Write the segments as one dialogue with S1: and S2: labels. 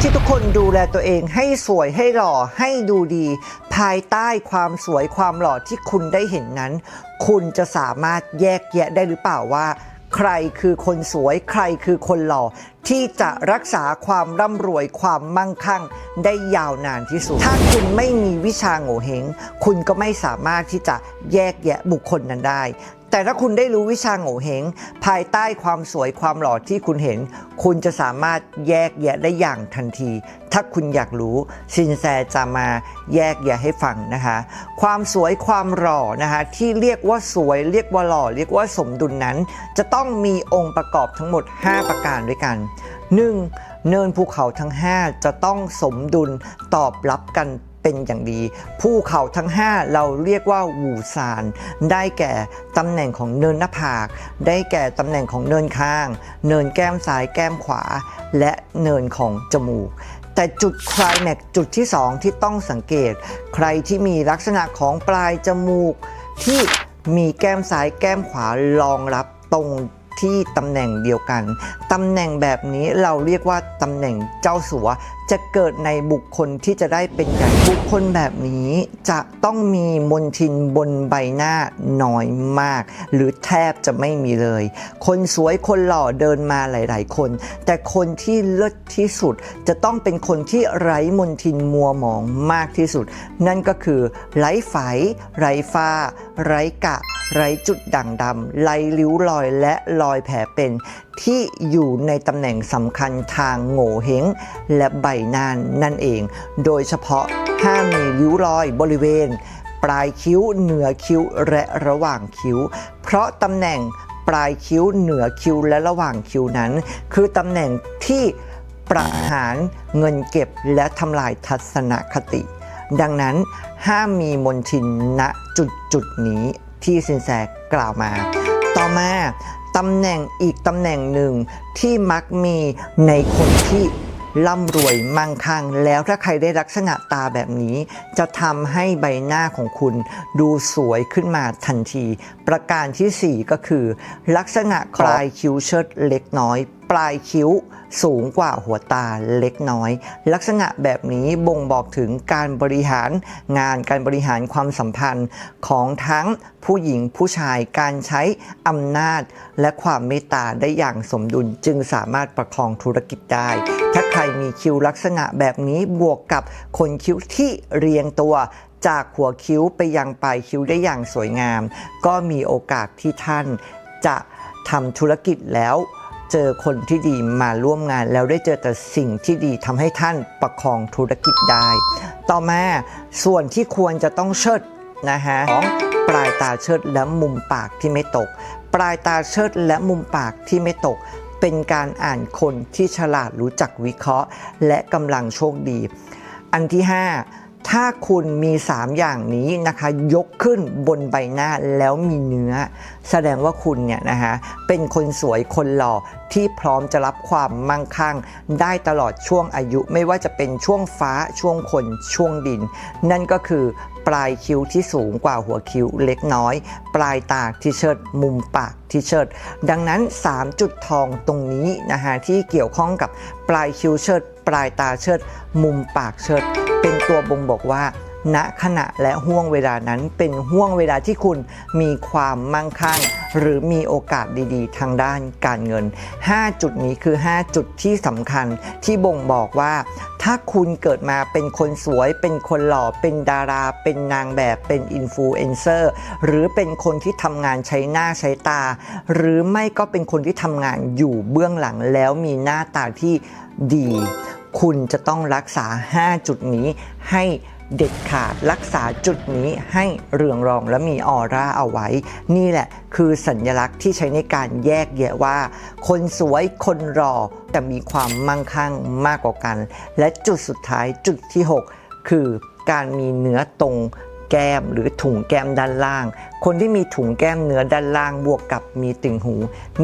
S1: ที่ทุกคนดูแลตัวเองให้สวยให้หล่อให้ดูดี ภายใต้ความสวยความหล่อที่คุณได้เห็นนั้น คุณจะสามารถแยกแยะได้หรือเปล่าว่า ใครคือคนสวย ใครคือคนหล่อที่จะรักษาความร่ำรวยความมั่งคั่ง ได้ยาวนานที่สุด ถ้าคุณไม่มีวิชาโง่เฮงคุณก็ไม่สามารถที่จะแยกแยะบุคคลนั้นได้ แต่ถ้าคุณได้รู้วิชาโง่เฮงภายใต้ความสวยความหล่อที่คุณเห็น คุณจะสามารถแยกแยะได้อย่างทันที ถ้าคุณอยากรู้ซินแซจะมาแยกแยะให้ฟังนะคะ ความสวยความหล่อนะคะที่เรียกว่าสวยเรียกว่าหล่อเรียกว่าสมดุลนั้น จะต้องมีองค์ประกอบทั้งหมด 5 ประการด้วยกัน 1. เนินภูเขาทั้ง 5 จะต้องสมดุลตอบรับกัน เป็นอย่างดี ภูเขาทั้ง 5 เราเรียกว่าวูซาน ได้แก่ตำแหน่งของเนินหน้าผาก ได้แก่ตำแหน่งของเนินข้าง เนินแก้มซ้ายแก้มขวา และเนินของจมูกแต่จุดคลายแม็กจุดที่ 2 ที่ต้องสังเกต ใครที่มีลักษณะของปลายจมูก ที่มีแก้มซ้ายแก้มขวารองรับตรงที่ตำแหน่งเดียวกัน ตำแหน่งแบบนี้เราเรียกว่าตำแหน่งเจ้าสัว จะเกิดในบุคคลที่จะได้เป็นใหญ่บุคคลแบบนี้จะต้องมีมนทินบนใบหน้าน้อยมาก หรือแทบจะไม่มีเลย คนสวยคนหล่อเดินมาหลาย ๆ คน แต่คนที่เลิศที่สุดจะต้องเป็นคนที่ไร้มนทินมัวหมองมากที่สุด นั่นก็คือไร้ไฝไร้ฝ้า ไร้กะ ไร้จุดด่างดำไร้ริ้วรอยและรอยแผลเป็น ที่อยู่ในตำแหน่งสำคัญทางโง่เฮงและใบน้านั่นเอง โดยเฉพาะห้ามมีริ้วรอยบริเวณ ปลายคิ้วเหนือคิ้วและระหว่างคิ้ว เพราะตำแหน่งปลายคิ้วเหนือคิ้วและระหว่างคิ้วนั้น คือตำแหน่งที่ประหารเงินเก็บและทำลายทัศนคติ ดังนั้นห้ามมีมนทินณจุดจุดนี้ที่สินแสกล่าวมา ต่อมาตำแหน่งอีกตำแหน่งหนึ่งที่มักมีในคนที่ ร่ำรวยมั่งคั่ง แล้วถ้าใครได้ลักษณะตาแบบนี้ จะทำให้ใบหน้าของคุณดูสวยขึ้นมาทันที ประการทีสี่4 ก็คือ ลักษณะคลายคิ้วเชิดเล็กน้อย ปลายคิ้วสูงกว่าหัวตาเล็กน้อย ลักษณะแบบนี้บ่งบอกถึงการบริหารงานการบริหารความสัมพันธ์ของทั้งผู้หญิงผู้ชายการใช้อำนาจ และความเมตตาได้อย่างสมดุลจึงสามารถประคองธุรกิจได้ ถ้าใครมีคิ้วลักษณะแบบนี้บวกกับคนคิ้วที่เรียงตัวจากหัวคิ้วไปยังปลายคิ้วได้อย่างสวยงาม ก็มีโอกาสที่ท่านจะทำธุรกิจแล้ว เจอคนที่ดีมาร่วมงาน แล้วได้เจอแต่สิ่งที่ดีทำให้ท่านประคองธุรกิจได้ ต่อมาส่วนที่ควรจะต้องเชิดนะฮะของปลายตาเชิดและมุมปากที่ไม่ตก ปลายตาเชิดและมุมปากที่ไม่ตก เป็นการอ่านคนที่ฉลาดรู้จักวิเคราะห์ และกำลังโชคดี อันที่ 5 ถ้าคุณมี 3 อย่างนี้นะคะยกขึ้นบนใบหน้าแล้วมีเนื้อ แสดงว่าคุณเนี่ยนะคะเป็นคนสวยคนหล่อ ที่พร้อมจะรับความมั่งคั่ง ได้ตลอดช่วงอายุไม่ว่าจะเป็นช่วงฟ้าช่วงคนช่วงดิน นั่นก็คือปลายคิ้วที่สูงกว่าหัวคิ้วเล็กน้อย ปลายตาที่เชิดมุมปากที่เชิด ดังนั้น 3 จุดทองตรงนี้นะคะที่เกี่ยวข้องกับปลายคิ้วเชิด ปลายตาเชิด มุมปากเชิด เป็นตัวบ่งบอกว่า ณขณะและห่วงเวลานั้นเป็นห่วงเวลาที่คุณมีความมั่งคั่ง หรือมีโอกาสดีๆ ทางด้านการเงิน 5 จุดนี้คือ 5 จุดที่สำคัญที่บ่งบอกว่า ถ้าคุณเกิดมาเป็นคนสวย เป็นคนหล่อเป็นดารา เป็นนางแบบเป็นอินฟลูเอนเซอร์หรือเป็นคนที่ทำงานใช้หน้าใช้ตา หรือไม่ก็เป็นคนที่ทำงานอยู่เบื้องหลังแล้วมีหน้าตาที่ดี คุณจะต้องรักษา 5 จุดนี้ให้ เด็ดขาดรักษาจุดนี้ให้เรืองรองและมีออร่าเอาไว้ นี่แหละคือสัญลักษณ์ที่ใช้ในการแยกแยะว่า คนสวยคนรอแต่มีความมั่งคั่งมากกว่ากัน และจุดสุดท้ายจุดที่ 6 คือการมีเนื้อตรงแก้มหรือถุงแก้มด้านล่าง คนที่มีถุงแก้มเนื้อด้านล่างบวกกับมีติ่งหู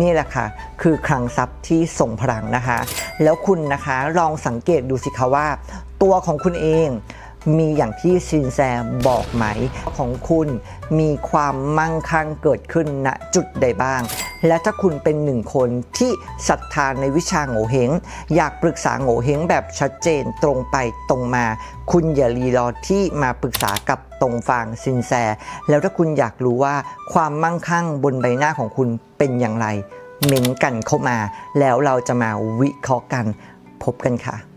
S1: นี่แหละค่ะ คือคลังทรัพย์ที่ส่งพลังนะคะ แล้วคุณนะคะลองสังเกตดูสิคะว่า ตัวของคุณเอง มีอย่างที่ซินแซบอกไหม ของคุณมีความมั่งคั่งเกิดขึ้นณจุดใดบ้าง และถ้าคุณเป็นหนึ่งคนที่ศรัทธาในวิชาโง่เฮงอยากปรึกษาโง่เฮงแบบชัดเจนตรงไปตรงมา คุณอย่ารีรอที่มาปรึกษากับตรงฟางซินแซ แล้วถ้าคุณอยากรู้ว่าความมั่งคั่งบนใบหน้าของคุณเป็นอย่างไรเม้นกันเข้ามา แล้วเราจะมาวิเคราะห์กันพบกันค่ะ